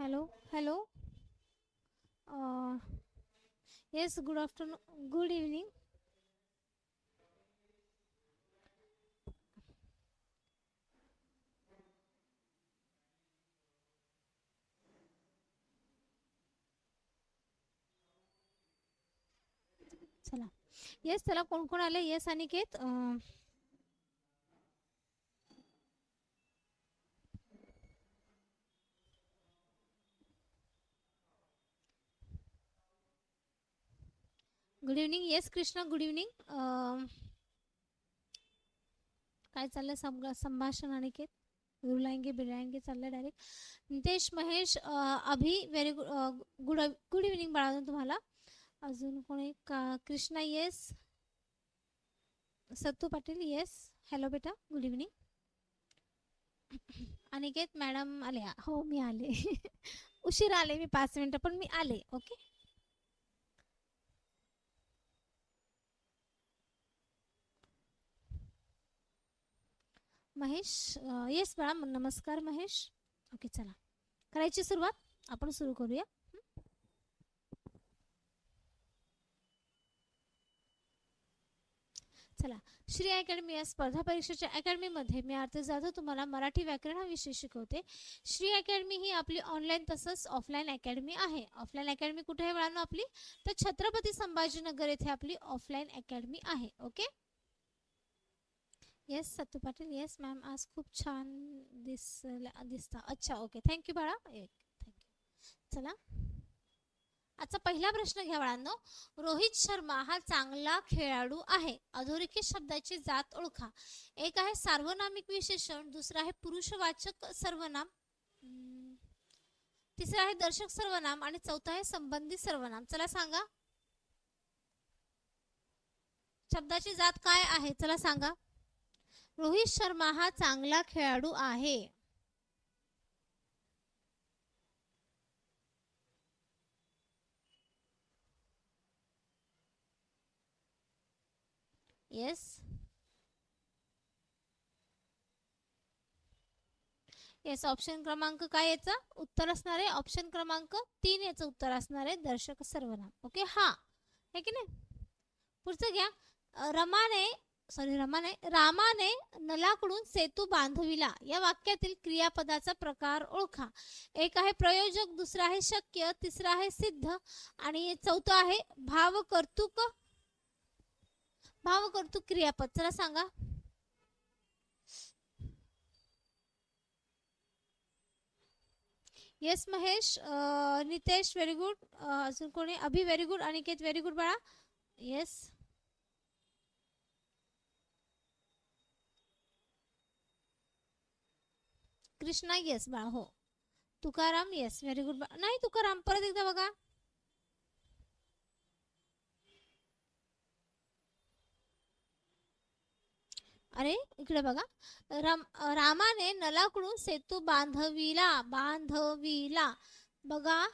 Hello hello yes good afternoon good evening चला yes चला कोण कोण आले yes Aniket good evening yes Krishna good evening काय चाललंय सम संभाषण अनिकेत रुलाएंगे बिराएंगे चाललंय direct Nitesh Mahesh Abhi very good good good evening बाळाजून तुम्हाला. अजून कोणी? का Krishna yes Sattu Patil yes hello बेटा. गुड इव्हनिंग अनिकेत मॅडम आले हो मी आले. उशीर आले मी पाच मिनिटं पण मी आले ओके महेश येस बाळा नमस्कार महेश. ओके चला. करायची सुरुवात? आपण सुरू करूया. चला. श्री अकॅडमी या स्पर्धा परीक्षेच्या अकॅडमीमध्ये मी आरती जाधव तुम्हाला मराठी व्याकरण हा विषय शिकवते. श्री अकॅडमी ही आपली ऑनलाईन तसंच ऑफलाईन अकॅडमी आहे. ऑफलाईन अकॅडमी कुठे आहे मिळालं आपली? तर छत्रपती संभाजीनगर येथे आपली ऑफलाईन अकॅडमी आहे. Okay yes Sattu Patil yes ma'am आज खूप छान दिस दिसता अच्छा ओके थँक्यू बाळा एक थँक्यू चला आजचा पहिला प्रश्न घ्या बाळांनो रोहित शर्मा हा चांगला खेळाडू आहे अधोरेखित शब्दाची जात ओळखा एक आहे सार्वनामिक विशेषण दुसरं आहे पुरुषवाचक सर्वनाम तिसरा तिसरं आहे दर्शक सर्वनाम आणि चौथा आहे संबंधित सर्वनाम चला सांगा शब्दाची जात काय आहे चला सांगा रोहित शर्मा हा चांगला खेळाडू आहे. येस येस ऑप्शन क्रमांक काय याचा? उत्तर असणार आहे. ऑप्शन क्रमांक तीन याचं उत्तर असणार आहे. दर्शक सर्वनाम. ओके हा. हे की नाही? पुढचं घ्या. रमाने सॉरी रमाने रामाने नलाकडून सेतू बांधविला. या वाक्यातील क्रियापदाचा प्रकार ओळखा. एक आहे प्रयोजक दुसरा आहे शक्य तिसरा आहे सिद्ध आणि चौथं आहे भावकर्तुक. भावकर्तुक क्रियापद. चला सांगा. Yes Mahesh Nitesh very good अजून कोणी? Abhi very good Aniket very good बाळा. येस कृष्णा येस बाळ हो. तुकाराम येस व्हेरी गुड नाही तुकाराम परत एकदा बघा. अरे इकडे बघा. राम रामाने नलाकडून सेतू बांधविला बांधविला. बघा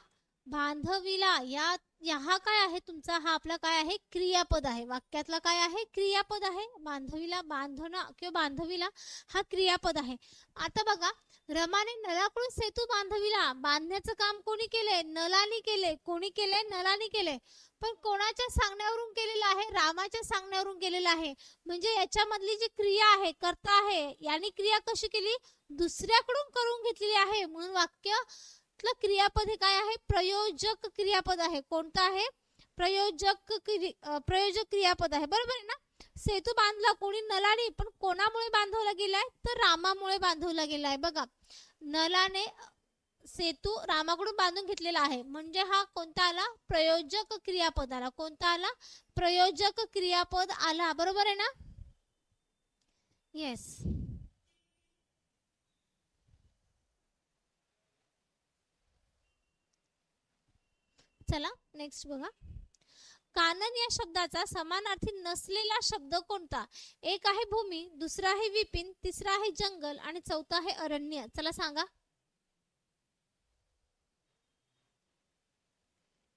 बांधविला. या या हा काय आहे तुमचा? हा आपला काय आहे? क्रियापद आहे. वाक्यातला काय आहे? क्रियापद आहे. बांधविला बांधणं किंवा बांधविला हा क्रियापद आहे. आता बघा रमाने नलाकडून सेतू बांधविला. बांधण्याचं काम कोणी केले नलानी केले कोणी केले नलानी केले पण कोणाच्या सांगण्यावरून केलेलं आहे? रामाच्या सांगण्यावरून केलेलं आहे. म्हणजे याच्यामधली जी क्रिया आहे कर्ता आहे यांनी क्रिया कशी केली? दुसऱ्याकडून करून घेतलेली आहे. म्हणून वाक्य क्रियापद हे काय आहे? प्रयोजक क्रियापद आहे. कोणतं आहे? प्रयोजक क्रि- प्रयोजक क्रियापद आहे. बरोबर आहे ना? सेतू बांधला कोणी नलाने पण कोणामुळे बांधवला गेलाय? तर रामामुळे बांधवला गेलाय. बघा नलाने सेतू रामाकडून बांधून घेतलेला आहे. म्हणजे हा कोणता आला प्रयोजक क्रियापद आला कोणता आला प्रयोजक क्रियापद आला. बरोबर आहे ना? येस चला नेक्स्ट बघा. कानन या शब्दाचा समानार्थी नसलेला शब्द कोणता? एक आहे भूमी दुसरा आहे विपिन तिसरा आहे जंगल आणि चौथा आहे अरण्य. चला सांगा.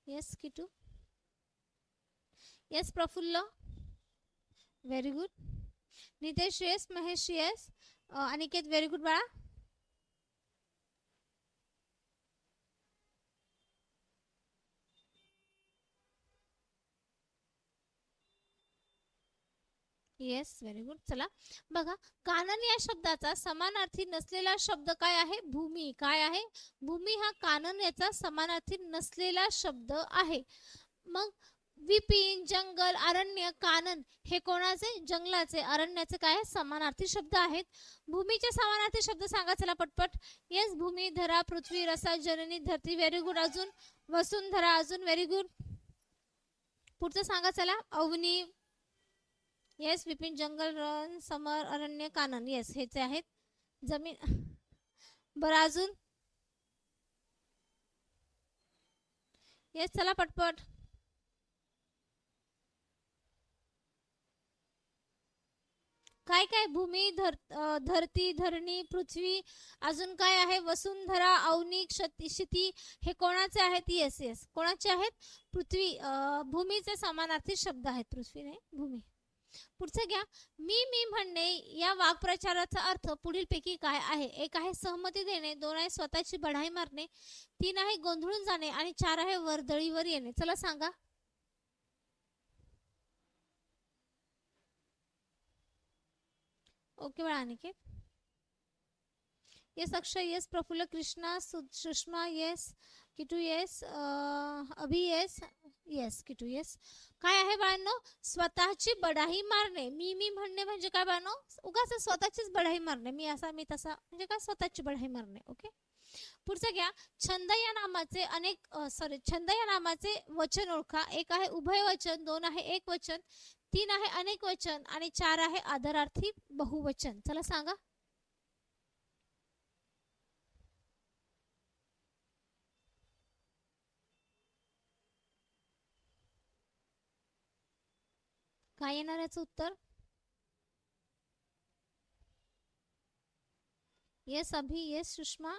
Yes Kitu. Yes Praful. Very good Nitesh yes Mahesh yes Aniket very good बाळा. येस व्हेरी गुड चला बघा कानन या शब्दाचा समानार्थी नसलेला शब्द काय आहे? भूमी. काय आहे? भूमी हा कानन याचा समानार्थी नसलेला शब्द आहे. मग विपिन जंगल अरण्य कानन हे कोणाचे? जंगलाचे. अरण्याचे काय? आहे? समानार्थी शब्द आहेत. भूमीचे समानार्थी शब्द सांगा चला पटपट. येस भूमी धरा पृथ्वी रसा जननी धरती व्हेरी गुड अजून वसुंधरा अजून व्हेरी गुड पुढचं सांगा चला. अवनी येस विपिन जंगल रन समर अरण्य कानन येस हेच आहेत जमीन बरं अजून येस चला पटपट काय काय भूमी धर धरती धरणी पृथ्वी अजून काय आहे वसुंधरा अवनी क्षती क्षिती हे कोणाचे आहेत येस येस कोणाचे आहेत पृथ्वी भूमीचे समानार्थी शब्द आहेत पृथ्वी नाही भूमी पुढचं घ्या. मी मी म्हणणे या वाक्प्रचाराचा अर्थ पुढीलपैकी काय आहे? एक आहे सहमती देणे दोन आहे स्वतःची बढाई मारणे तीन आहे गोंधळून जाणे आणि चार आहे वर्दळीवर येणे. चला सांगा. ओके बाळा Aniket yes Akshay yes Praful Krishna Sushma yes Kitu yes Abhi yes yes Kitu yes. काय आहे बाळांनो? स्वतःची बढाई मारणे. मी मी म्हणणे म्हणजे काय बाळांनो? उगाच स्वतःचीच बढाई मारणे. मी असा मी तसा म्हणजे काय? स्वतःची बढाई मारणे. ओके? पुढचं घ्या. छंद या नामाचे अनेक सॉरी छंद या नामाचे वचन ओळखा. एक आहे उभय वचन दोन आहे एक वचन तीन आहे अनेक वचन आणि चार आहे आदरार्थी बहुवचन. चला सांगा. काय येणार याचं उत्तर? Yes Abhi. Yes Sushma.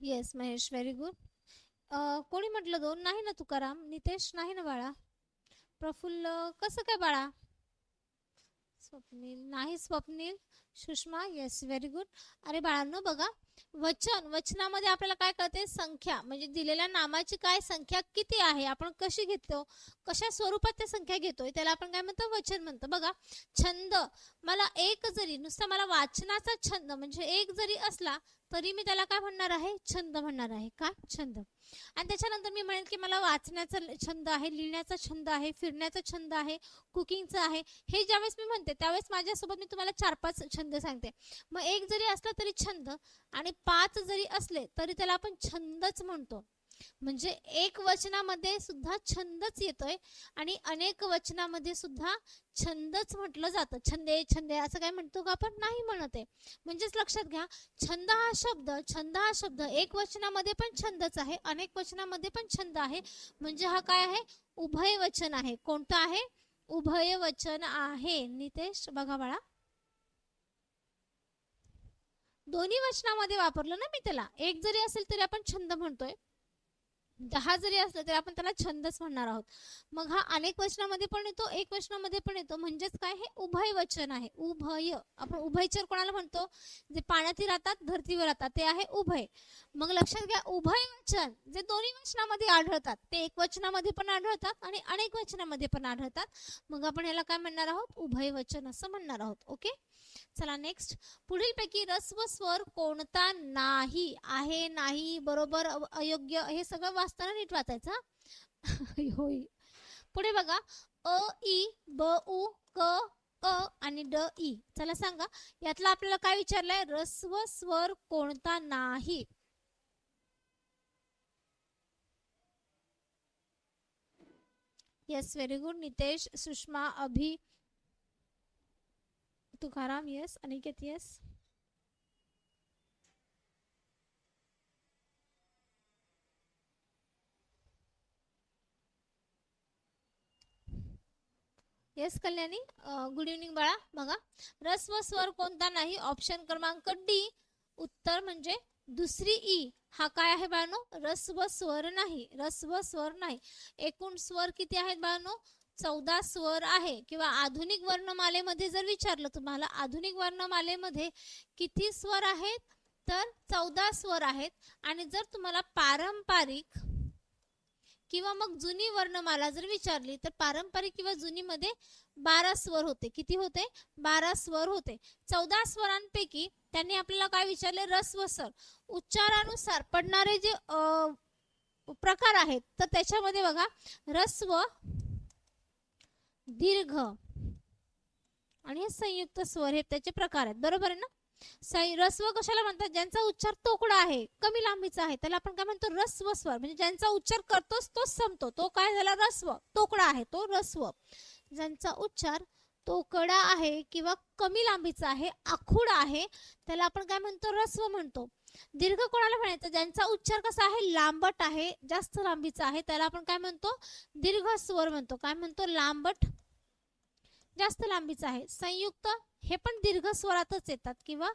Yes Mahesh. Very good कोणी म्हटलं दोन? नाही ना तुकाराम. नितेश नाही ना बाळा? प्रफुल्ल कसं काय बाळा? स्वप्नील. नाही Swapnil. Sushma. Yes very good अरे बाळांनो बघा. वचन वचनामध्ये आपल्याला काय कळते? संख्या. म्हणजे दिलेल्या नामाची काय संख्या किती आहे? आपण कशी घेतो? कशा स्वरूपात त्या संख्या घेतोय? त्याला आपण काय म्हणतो? वचन म्हणतो. बघा छंद. मला एक जरी नुसता मला वाचनाचा छंद म्हणजे एक जरी असला तरी मी त्याला काय म्हणणार आहे? छंद म्हणणार आहे का? छंद. आणि त्याच्यानंतर मी म्हणेन की मला वाचण्याचा ल- छंद आहे लिहिण्याचा छंद आहे फिरण्याचा छंद आहे कुकिंगचा आहे. हे ज्यावेळेस मी म्हणते त्यावेळेस माझ्यासोबत मी तुम्हाला चार पाच छंद सांगते. मग एक जरी असला तरी छंद आणि पाच जरी असले तरी त्याला आपण छंदच म्हणतो. म्हणजे एक वचनामध्ये सुद्धा छंदच येतोय आणि अनेक वचनामध्ये सुद्धा छंदच म्हटलं जातं. छंदे छंदे असं काय म्हणतो का आपण? नाही म्हणत आहे. म्हणजेच लक्षात घ्या छंद हा शब्द छंद हा शब्द एक वचनामध्ये पण छंदच आहे अनेक वचनामध्ये पण छंद आहे. म्हणजे हा काय आहे? उभय वचन आहे. कोणतं आहे? उभय वचन आहे. नितेश बघा बाळा. दोन्ही वचनामध्ये वापरलं ना मी त्याला. एक जरी असेल तरी आपण छंद म्हणतोय. दहा जरी असलं तरी आपण त्याला छंदच म्हणणार आहोत. मग हा अनेक वचनामध्ये पण येतो एक वचनामध्ये पण येतो. म्हणजेच काय? हे उभय वचन आहे. उभय. आपण उभयचर कोणाला म्हणतो? जे पाण्यातील राहतात धरतीवर राहतात ते आहे उभय. मग लक्षात घ्या उभय वचन जे दोन्ही वचनामध्ये आढळतात ते एक वचनामध्ये पण आढळतात आणि अनेक वचनामध्ये पण आढळतात. मग आपण याला काय म्हणणार आहोत? उभय वचन असं म्हणणार आहोत. ओके? चला नेक्स्ट पुढीलपैकी रस्व स्वर कोणता नाही? आहे नाही बरोबर अयोग्य हे सगळं वाचताना नीट वाचायचा होय. पुढे बघा अ ई ब उ क अ आणि ड ई चला सांगा यातला आपल्याला काय विचारलंय? रस्व स्वर कोणता नाही? Yes very good Nitesh Sushma Abhi Tukaram yes Aniket yes yes Kalyani good evening बाळा. बघा रस्व स्वर कोणता नाही? ऑप्शन क्रमांक डी उत्तर म्हणजे दुसरी ई हा काय आहे बाळांनो? रस्व स्वर नाही. रस्व स्वर नाही. एकूण स्वर किती आहेत बाळांनो? चौदा स्वर आहे. किंवा आधुनिक वर्णमालेमध्ये जर विचारलं तुम्हाला आधुनिक वर्णमालेमध्ये किती स्वर आहेत? तर चौदा स्वर आहेत. आणि जर तुम्हाला पारंपरिक किंवा मग जुनी वर्णमाला जर विचारली तर पारंपरिक किंवा जुनीमध्ये बारा स्वर होते. किती होते? बारा स्वर होते. चौदा स्वरांपैकी त्यांनी आपल्याला काय विचारले? रस्व स्वर उच्चारानुसार पडणारे जे प्रकार आहेत तर त्याच्यामध्ये बघा रस्व दीर्घ आणि हे संयुक्त स्वर हे त्याचे प्रकार आहेत. बरोबर आहे ना? रस्व कशाला म्हणतात? ज्यांचा उच्चार तोकडा आहे कमी लांबीचा आहे त्याला आपण काय म्हणतो? रस्व स्वर. म्हणजे ज्यांचा उच्चार करतोच तोच संपतो. तो काय झाला? रस्व. तोकडा आहे. तो रस्व. ज्यांचा उच्चार तोकडा आहे किंवा कमी लांबीचा आहे आखूड आहे त्याला आपण काय म्हणतो? रस्व म्हणतो. दीर्घ कोणाला म्हणायचं? ज्यांचा उच्चार कसा आहे? लांबट आहे जास्त लांबीचा आहे त्याला आपण काय म्हणतो? दीर्घ स्वर म्हणतो. काय म्हणतो? लांबट जास्त लांबीचं आहे. संयुक्त हे पण दीर्घ स्वरातच येतात किंवा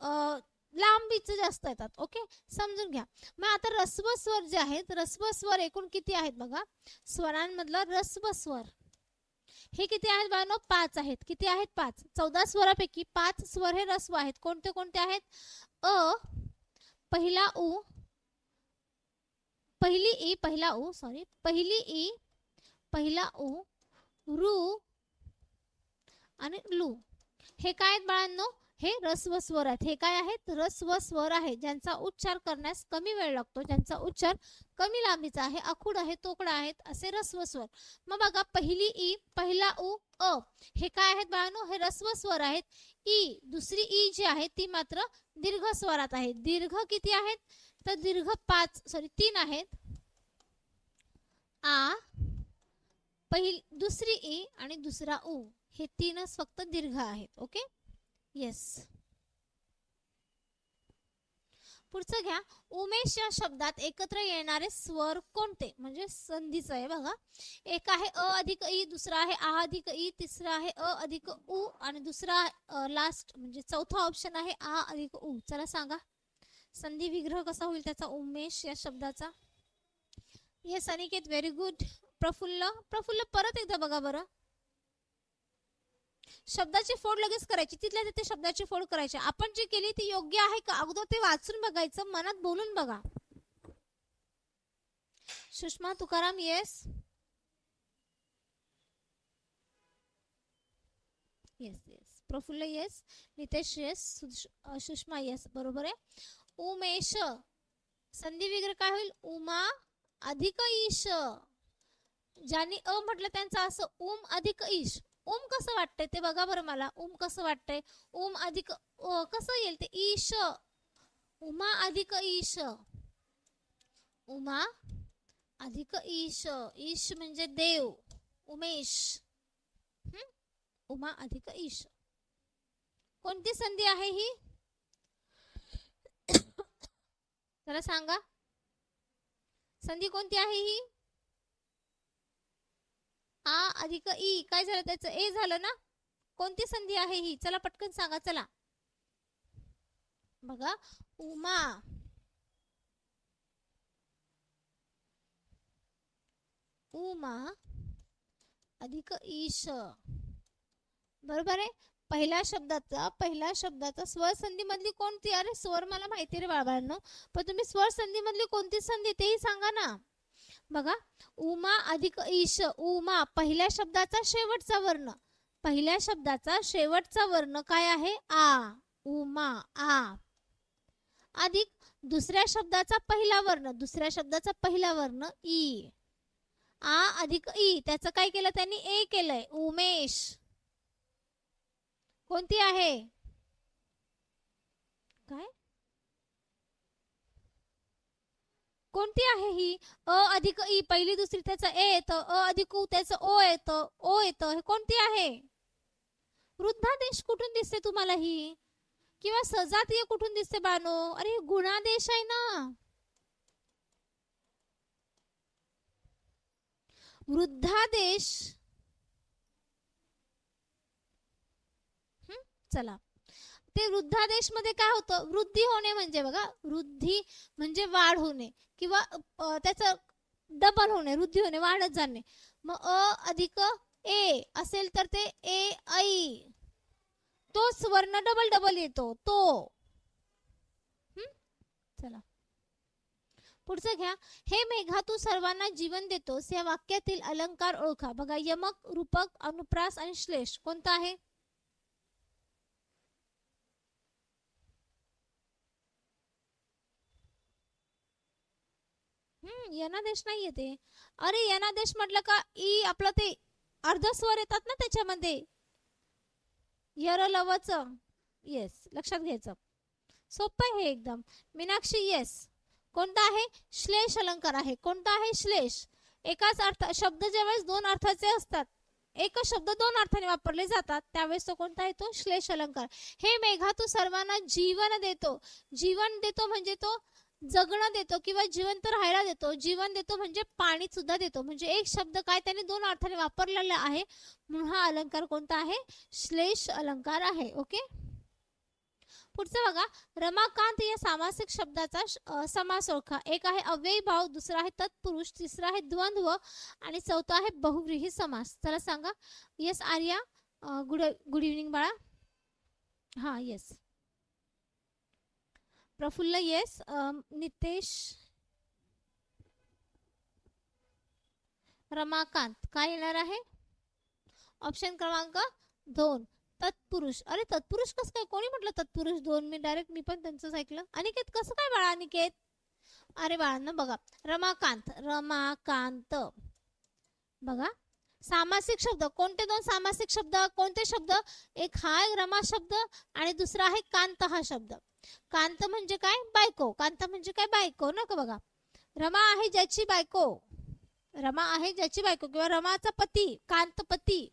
लांबीचं लांबीचे जास्त येतात. ओके? समजून घ्या. मग आता रस्व स्वर जे आहेत रस्व स्वर एकूण किती आहेत बघा? स्वरांमधलं रस्व स्वर हे किती आहेत बाळांनो? पाच आहेत. किती आहेत? पाच. चौदा स्वरापैकी पाच स्वर हे रस्व आहेत. कोणते कोणते आहेत? अ पहिला उ पहिली ई पहिला उ सॉरी पहिली ई पहिला उ रू आणि लू. हे काय आहेत बाळांनो? हे रस्व स्वर आहेत. हे काय आहेत? रस्व स्वर आहे. ज्यांचा उच्चार करण्यास कमी वेळ लागतो. ज्यांचा उच्चार कमी लांबीचा आहे आखूड आहे तोकडा आहेत असे रस्व स्वर मग बघा पहिली ई पहिला उ अ. हे काय आहेत बाळांनो? हे रस्व स्वर आहेत. ई दुसरी ई जी आहे ती मात्र दीर्घ स्वरात आहे. दीर्घ किती आहेत? तर दीर्घ पाच सॉरी तीन आहेत. आ पहिली दुसरी ई आणि दुसरा उ. हे तीनच फक्त दीर्घ आहेत ओके येस पुढचं घ्या. उमेश या शब्दात एकत्र येणारे स्वर कोणते? म्हणजे संधीचं आहे बघा. एक आहे अ अधिक ई दुसरा आहे आ अधिक ई तिसरा आहे अ अधिक उ आणि दुसरा लास्ट म्हणजे चौथा ऑप्शन आहे आ अधिक उ. चला सांगा. संधी विग्रह कसा होईल त्याचा उमेश या शब्दाचा? Yes Aniket very good Praful. Praful परत एकदा बघा बरं. शब्दाची फोड लगेच करायची. तिथल्या तिथे शब्दाची फोड करायची. आपण जी केली ती योग्य आहे का? अगोदर ते वाचून बघायचं मनात बोलून बघा. Sushma Tukaram yes yes yes Praful yes Nitesh yes Sushma yes बरोबर आहे? उमेश संधी वगैरे काय होईल? उमा अधिक ईश. ज्यांनी अ म्हटलं त्यांचं असं उम अधिक ईश. ओम कसं वाटतंय ते बघा बरं मला. ओम कसं वाटतंय? ओम अधिक कसं येईल ते? ईश. उमा अधिक ईश. उमा अधिक ईश. ईश म्हणजे देव. उमेश. उमा अधिक ईश. कोणती संधी आहे ही? जरा सांगा. संधी कोणती आहे ही? आ अधिक ई काय झालं त्याचं? ए झालं ना? कोणती संधी आहे ही? चला पटकन सांगा चला. बघा उमा. उमा अधिक ईश. बरोबर आहे? पहिल्या शब्दाचा पहिल्या शब्दाचा स्वर संधी मधली कोणती? अरे स्वर मला माहिती रे बाबांनो पण तुम्ही स्वर संधी मधली कोणती संधी तेही सांगा ना. बघा उमा अधिक ईश उमा पहिल्या शब्दाचा शेवटचा वर्ण. पहिल्या शब्दाचा शेवटचा वर्ण काय आहे? आ. उमा आ. अधिक दुसऱ्या शब्दाचा पहिला वर्ण. दुसऱ्या शब्दाचा पहिला वर्ण ई. आ अधिक ई. त्याचं काय केलं त्यांनी? ए केलंय. उमेश. कोणती आहे? काय? कोणती आहे ही? अ अधिक ई पहिली दुसरी त्याचं ए येतं. अ अधिक उ त्याचं ओ येतं. ओ येतं. हे कोणती आहे? वृद्धादेश कुठून दिसते तुम्हाला ही? किंवा सजातीय कुठून दिसते बानो? अरे गुणादेश आहे ना. वृद्धादेश. चला. ते वृद्धादेशमध्ये काय होतं? वृद्धी होणे म्हणजे बघा वृद्धी म्हणजे वाढ होणे किंवा त्याच त्याचं डबल होणे वृद्धी होणे वाढत जाणे. मग अ अधिक ए असेल तर ते ए ऐ तो स्वर्ण डबल डबल येतो. तो. चला. पुढचं घ्या. हे मेघा तू सर्वांना जीवन देतोस. या वाक्यातील अलंकार ओळखा. बघा यमक रूपक अनुप्रास आणि श्लेष. कोणता आहे? यनादेश नाही येते अरे यनादेश म्हटलं का ई आपलं ते अर्ध स्वर येतात ना त्याच्यामध्ये. यर लवच येस लक्षात घ्यायचं. सोपं आहे हे एकदम. मीनाक्षी येस कोणता आहे? श्लेष अलंकार आहे. कोणता आहे? श्लेष. एकाच अर्थ शब्द ज्यावेळेस दोन अर्थाचे असतात एकच शब्द दोन अर्थाने वापरले जातात त्यावेळेस तो कोणता आहे? तो श्लेष अलंकार. हे मेघा तू सर्वांना जीवन देतो. जीवन देतो म्हणजे तो जगणं देतो किंवा जिवंत राहायला देतो. जीवन देतो म्हणजे पाणी सुद्धा देतो. म्हणजे एक शब्द काय त्याने दोन अर्थाने वापरलेला आहे. म्हणून हा अलंकार कोणता आहे? श्लेष अलंकार आहे. ओके? पुढचं बघा. रमाकांत या सामासिक शब्दाचा समास ओळखा. एक आहे अव्ययी भाव दुसरा आहे तत्पुरुष तिसरा आहे द्वंद्व आणि चौथा आहे बहुव्रीही समास. चला सांगा. Yes Arya? Good good evening बाळा. हा yes Praful yes um, Nitesh. Ramakant काय येणार आहे? ऑप्शन क्रमांक दोन तत्पुरुष. अरे तत्पुरुष कसं काय? कोणी म्हटलं तत्पुरुष दोन? मी डायरेक्ट मी पण त्यांचंच ऐकलं. अनिकेत कसं काय बाळा अनिकेत? अरे बाळांना बघा. रमाकांत रमाकांत. बघा. सामासिक शब्द कोणते दोन सामासिक शब्द कोणते शब्द? एक हा आहे रमा शब्द आणि दुसरा आहे कांत हा शब्द. कांत म्हणजे काय? बायको. कांत म्हणजे काय? बायको ना का बघा? रमा आहे ज्याची बायको. रमा आहे ज्याची बायको किंवा रमाचा पती कांत पती.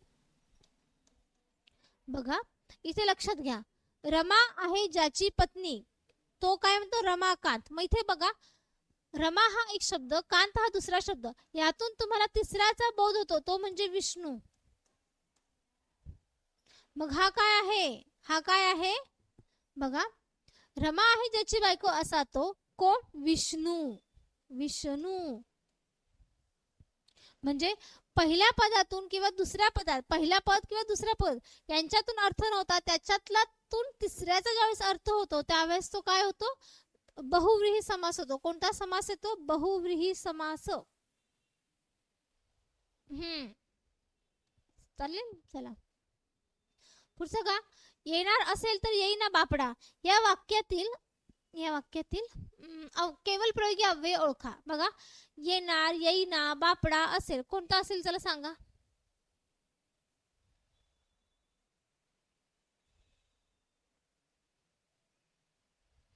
बघा इथे लक्षात घ्या. रमा आहे ज्याची पत्नी. तो काय म्हणतो? रमाकांत मग इथे बघा रमा हा एक शब्द कांत हा दुसरा शब्द. यातून तुम्हाला तिसऱ्याचा बोध होतो तो म्हणजे विष्णू. मग हा काय आहे? हा काय आहे? बघा. रमा आहे ज्याची बायको असा तो कोण? विष्णू. विष्णू. म्हणजे पहिल्या पदातून किंवा दुसऱ्या पदात पहिला पद किंवा दुसरा पद यांच्यातून अर्थ नव्हता त्याच्यातला तिसऱ्याचा ज्यावेळेस अर्थ होतो त्यावेळेस तो काय होतो? बहुव्रीही समास होतो. कोणता समास येतो? बहुव्रीही समास. हम्म. चालेल? चला. पुढचं का येणार असेल तर येईना बापडा. या वाक्यातील या वाक्यातील केवळ प्रयोगी अव्यय ओळखा. बघा. येणार येईना बापडा असेल. कोणता असेल? चला सांगा.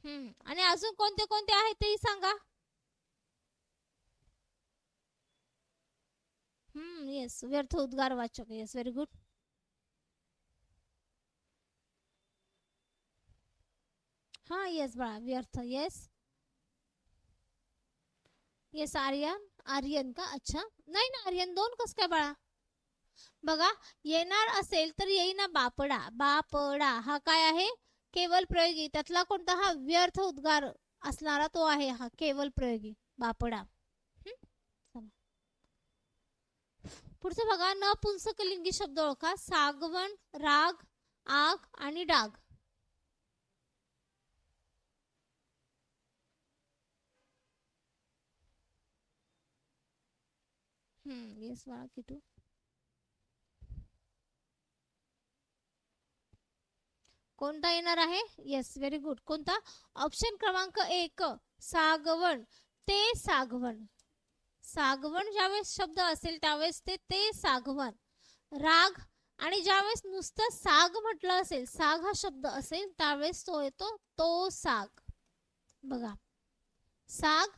आणि अजून कोणते कोणते आहेत तेही सांगा. हम्म येस व्यर्थ उद्गार वाचक येस व्हेरी गुड हा येस बाळा व्यर्थ येस येस आर्यन आर्यन का? अच्छा. नाही ना आर्यन दोन कस काय बाळा? बघा येणार असेल तर येईना बापडा. बापडा हा काय आहे? केवल प्रयोगी. त्यातला कोणता हा व्यर्थ उद्गार असणारा तो आहे हा केवल प्रयोगी. बापडा. पुढचं बघा. नपुंसकलिंगी शब्द ओळखा. सागवण राग आग आणि डाग. हम्म येस बाळा किटू कोणता येणार आहे? येस व्हेरी गुड कोणता? ऑप्शन क्रमांक एक सागवण ते सागवण सागवण ज्यावेळेस शब्द असेल त्यावेळेस ते ते सागवण राग आणि ज्यावेळेस नुसतं साग म्हटलं असेल साग हा शब्द असेल त्यावेळेस तो येतो तो साग. बघा. साग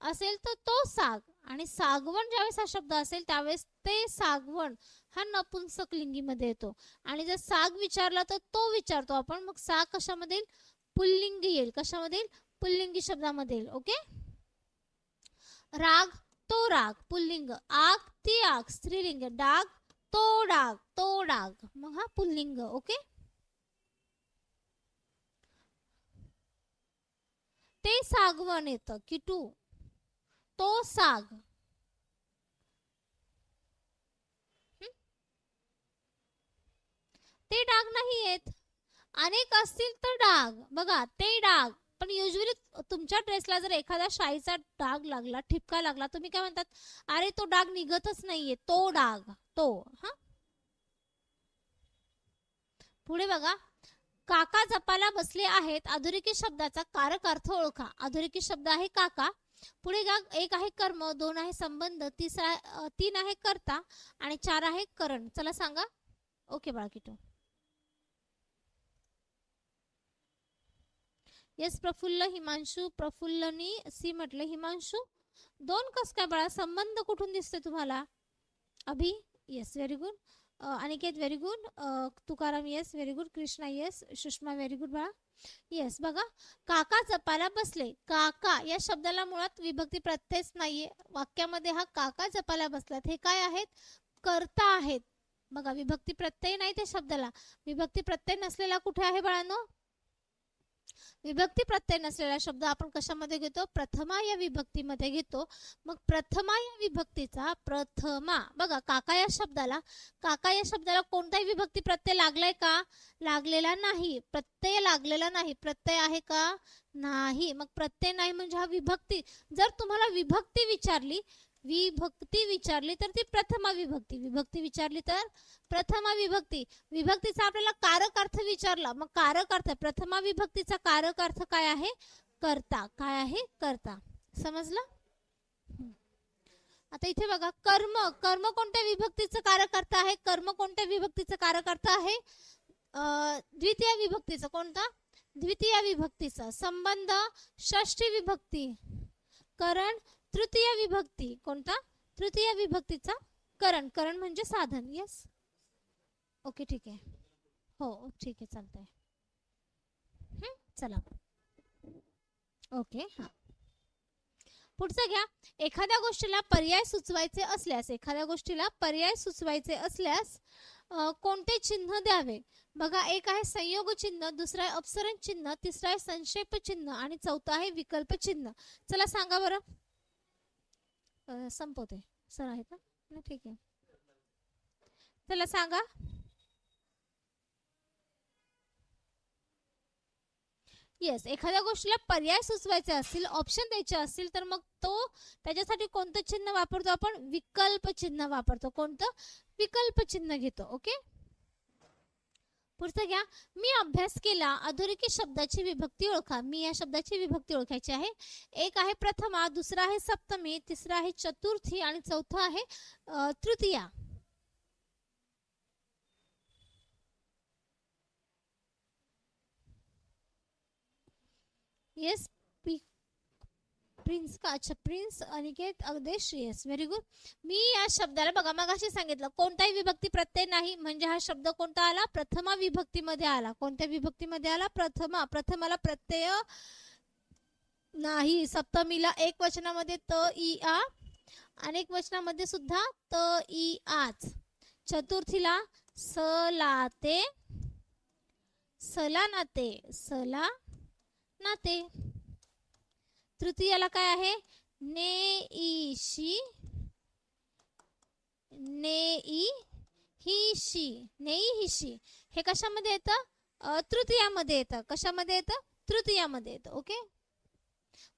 असेल तर तो साग. आणि सागवण ज्यावेळेस हा शब्द असेल त्यावेळेस ते सागवण हा नपुंसकलिंगीमध्ये येतो. आणि जर साग विचारला तर तो विचारतो आपण मग साग कशामध्ये येईल? पुल्लिंगी येईल. कशामध्ये येईल? पुल्लिंगी शब्दामध्ये येईल. ओके? राग तो राग. पुल्लिंग. आग ती आग. स्त्रीलिंग. डाग तो डाग. तो डाग. मग हा पुल्लिंग. ओके? ते सागवण येतं. किटू. तो साग. ते डाग नाही येत अनेक असतील तर डाग. बघा ते डाग. पण युजली तुमच्या ड्रेसला जर एखादा शाईचा डाग लागला ठिपका लागला तुम्ही काय म्हणतात? अरे तो डाग निघतच नाहीये. तो डाग. तो. हा? पुढे बघा. काका जपाला बसले आहेत. अधोरेखित शब्दाचा कारक अर्थ ओळखा. अधोरेखित शब्द आहे काका. पुढे गा एक आहे कर्म दोन आहे संबंध तिसरा तीन आहे कर्ता आणि चार आहे करण. चला सांगा. ओके बाळकिटो. येस प्रफुल्ल हिमांशू प्रफुल्लनी सी म्हटले हिमांशू. दोन कस काय बाळा? संबंध कुठून दिसते तुम्हाला? Abhi yes very good Aniket very good Tukaram yes very good Krishna yes Sushma very good बाळा. येस बघा. काका जपाला बसले. काका या शब्दाला मुळात विभक्ती प्रत्ययच नाहीये. वाक्यामध्ये हा काका जपाला बसलात. हे काय आहेत? कर्ता आहेत. बघा विभक्ती प्रत्यय नाही त्या शब्दाला. विभक्ती प्रत्यय नसलेला कुठे आहे बाळांनो? विभक्ती प्रत्यय नसलेला शब्द आपण कशामध्ये घेतो? प्रथमा या विभक्तीमध्ये घेतो. मग प्रथमा या विभक्तीचा प्रथमा. बघा काका या शब्दाला काका या शब्दाला कोणताही विभक्ती प्रत्यय लागलाय का? लागलेला नाही. प्रत्यय लागलेला नाही. प्रत्यय आहे का? नाही. मग प्रत्यय नाही म्हणजे हा विभक्ती. जर तुम्हाला विभक्ती विचारली विभक्ती विचारली तर ती प्रथमा विभक्ती विभक्ती विचारली तर प्रथमा विभक्ती विभक्तीचा आपल्याला कारक अर्थ विचारला. मग कारक अर्थ प्रथमा विभक्तीचा कारक अर्थ काय आहे? करता. काय आहे? करता. समजलं? आता इथे बघा कर्म कर्म कोणत्या विभक्तीचं कारक अर्थ आहे? कर्म कोणत्या विभक्तीचं कारक अर्थ आहे? अं, द्वितीय विभक्तीचं कोणता? द्वितीय विभक्तीचा. संबंध षष्ठी विभक्ती. करण तृतीय विभक्ती कोणता? तृतीय विभक्तीचा करण. करण म्हणजे साधन. येस ओके ठीक आहे. हो ठीक आहे चालतंय. चला. ओके हा. पुढचं घ्या. एखाद्या गोष्टीला पर्याय सुचवायचे असल्यास एखाद्या गोष्टीला पर्याय सुचवायचे असल्यास कोणते चिन्ह द्यावे? बघा एक आहे संयोग चिन्ह दुसरं आहे अपसरण चिन्ह तिसरं आहे संक्षेप चिन्ह आणि चौथं आहे विकल्प चिन्ह. चला सांगा बरं. संपवते. सर आहे ना? नाही, ठीक आहे. चला सांगा. येस एखाद्या गोष्टीला पर्याय सुचवायचे असतील ऑप्शन द्यायचे असतील तर मग तो त्याच्यासाठी कोणतं चिन्ह वापरतो? आपण विकल्प चिन्ह वापरतो. कोणतं? विकल्प चिन्ह घेतो ओके पुढचं घ्या. मी अभ्यास केला अधोरेखित शब्दाची विभक्ती ओळखा. मी या शब्दाची विभक्ती ओळखायची आहे. एक आहे प्रथमा दुसरा आहे सप्तमी तिसरा आहे चतुर्थी आणि चौथा आहे तृतीया. येस प्रिन्स का? अच्छा प्रिन्स अनिकेत अगदी श्रेयस. व्हेरी गुड मी या शब्दाला बघा मग अशी सांगितलं कोणताही विभक्ती प्रत्यय नाही. म्हणजे हा शब्द कोणता आला? प्रथमा विभक्तीमध्ये आला. कोणत्या विभक्तीमध्ये आला? प्रथमा. प्रथमाला प्रत्यय नाही. सप्तमीला एक वचनामध्ये त ई आ. अनेक वचनामध्ये सुद्धा त ई आच. चतुर्थीला सलाते. सला नाते सला नाते तृतीयाला काय आहे? ने ई शी ने ई ही शी नेई ही शी हे कशामध्ये येतं? तृतीयामध्ये येतं. कशामध्ये येतं? तृतीयामध्ये येतं. ओके?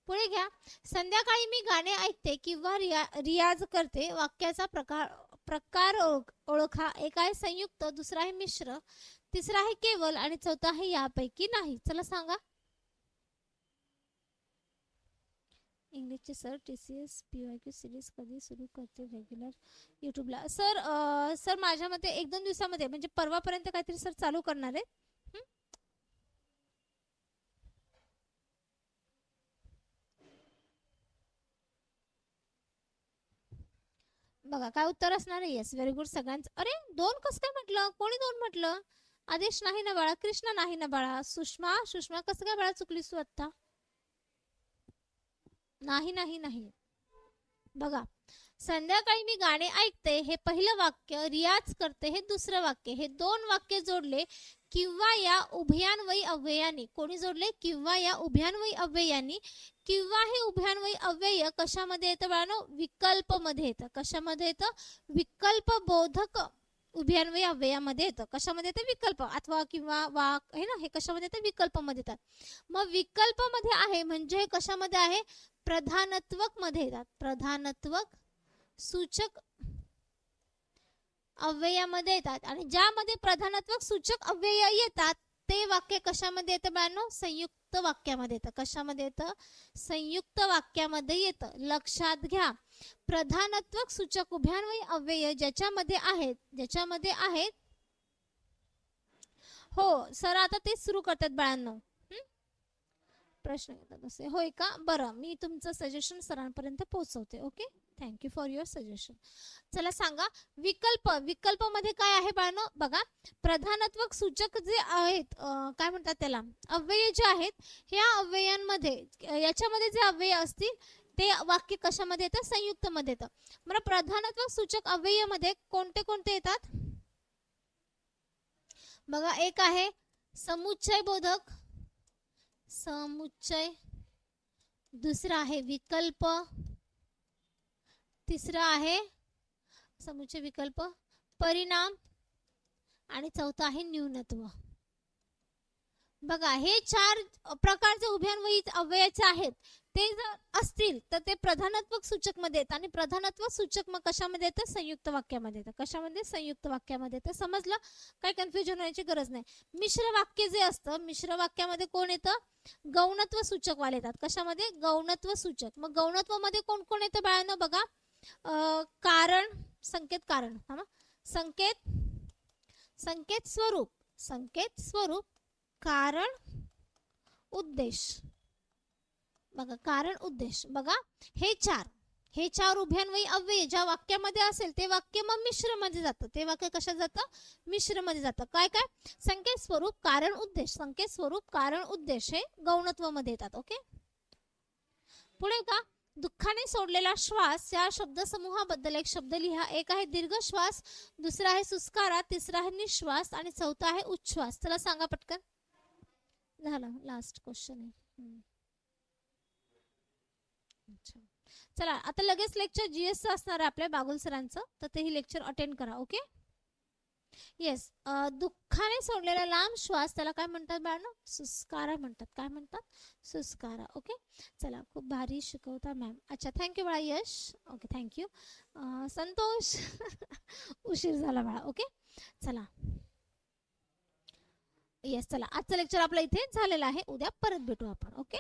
पुढे घ्या. संध्याकाळी मी गाणे ऐकते किंवा रिया रियाज करते. वाक्याचा प्रकार प्रकार ओळख- ओळखा. एक आहे संयुक्त दुसरा आहे मिश्र. तिसरा आहे केवल आणि चौथा आहे यापैकी नाही. चला सांगा. इंग्लिशचे sir T C S P Y Q series कधी सुरू करते रेग्युलर यूट्यूबला सर सर माझ्या मते एक दोन दिवसामध्ये म्हणजे परवापर्यंत काहीतरी सर चालू करणार आहे बघा काय उत्तर असणार आहे? येस व्हेरी गुड सगळ्यांचं. अरे दोन कस काय म्हटलं? कोणी दोन म्हटलं? आदेश नाही ना बाळा कृष्णा नाही ना बाळा. सुषमा सुषमा कसं काय बाळा चुकलीस तू आत्ता? नाही नाही नाही. बघा संध्याकाळी मी गाणे ऐकते हे पहिलं वाक्य रियाज करते हे दुसरं वाक्य हे दोन वाक्य जोडले किंवा या उभयान्वयी अव्ययाने. कोणी जोडले? किंवा या उभयान्वयी अव्ययाने. किंवा हे उभयान्वयी अव्यय कशामध्ये येतं बाळानो? विकल्पमध्ये येतं. कशामध्ये येतं? विकल्प बोधक उभयान्वयी अव्ययामध्ये येतं. कशामध्ये येतं? विकल्प. अथवा किंवा वाक हे ना हे कशामध्ये येतं? विकल्पामध्ये येतात. मग विकल्पमध्ये आहे म्हणजे हे कशामध्ये आहे? प्रधानत्वकमध्ये येतात. प्रधानत्वक सूचक अव्ययामध्ये येतात. आणि ज्यामध्ये प्रधानत्वक सूचक अव्यय येतात ते वाक्य कशामध्ये येतं बाळांनो? संयुक्त वाक्यामध्ये येतं. कशामध्ये येतं? संयुक्त वाक्यामध्ये येतं. लक्षात घ्या. प्रधानत्वक सूचक उभ्यान्वयी अव्यय ज्याच्यामध्ये आहेत ज्याच्यामध्ये आहेत हो सर आता तेच सुरू करतात बाळांनो. प्रश्न येतात असे. होय का? बरं मी तुमचं सजेशन सरांपर्यंत पोहोचवते okay thank you for your suggestion चला सांगा विकल्प विकल्पमध्ये काय आहे बाळनो? बघा प्रधानत्वक सूचक जे आहेत काय म्हणतात त्याला? अव्यय जे आहेत ह्या अव्ययांमध्ये याच्यामध्ये जे अव्यय असतील ते वाक्य कशामध्ये येतं? संयुक्त मध्ये येतं. मला प्रधानत्वक सूचक अव्ययमध्ये कोणते कोणते येतात? बघा एक आहे समुच्चय बोधक समुच्चय. दुसरा आहे विकल्प. तिसरा आहे समुच्चय विकल्प. परिणाम. आणि चौथा आहे न्यूनत्व. बघा हे चार प्रकारचे उभयान्वयी अव्ययाचे आहेत. ते जर असतील तर ते प्रधानात्मक सूचकमध्ये येतात आणि प्रधानत्व सूचक मग कशामध्ये येतं? संयुक्त वाक्यामध्ये येतं. कशामध्ये? संयुक्त वाक्यामध्ये येतं. समजलं? काय कन्फ्युजन होण्याची गरज नाही. मिश्र वाक्य जे असतं मिश्र वाक्यामध्ये कोण येतं? गौणत्व सूचक वाले येतात. कशामध्ये? गौणत्व सूचक. मग गौणत्वामध्ये कोण कोण येतं बाळांनो बघा? कारण संकेत कारण. हा संकेत संकेत स्वरूप. संकेत स्वरूप कारण उद्देश. बघा कारण उद्देश. बघा हे चार. हे चार उभ्यान्वयी अव्यय ज्या वाक्यामध्ये असेल ते वाक्य मग मिश्रमध्ये जातं. ते वाक्य कशा जातं? मिश्रमध्ये जातं. काय काय? संकेत स्वरूप कारण उद्देश. संकेत स्वरूप कारण उद्देश हे गौणत्वमध्ये येतात ओके? पुढे का? दुःखाने सोडलेला श्वास या शब्दसमूहाबद्दल एक शब्द लिहा. एक आहे दीर्घ श्वास दुसरा आहे सुस्कारा तिसरा आहे निश्वास आणि चौथा आहे उच्छ्वास. चला सांगा पटकन. झालं लास्ट क्वेश्चन आहे. अच्छा. चला आता लगेच लेक्चर जीएस असणार आहे आपल्या बागुल सरांचं तर तेही लेक्चर अटेंड करा ओके येस दुःखाने सोडलेला लांब श्वास त्याला काय म्हणतात बाळांनो? सुस्कारा म्हणतात. काय म्हणतात? सुस्कारा ओके चला खूप भारी शिकवता मॅम अच्छा थँक्यू बाळा यश. Okay thank you Santosh. उशीर झाला बाळा ओके चला. येस चला. आजचं लेक्चर आपलं इथे झालेलं आहे. उद्या परत भेटू आपण. ओके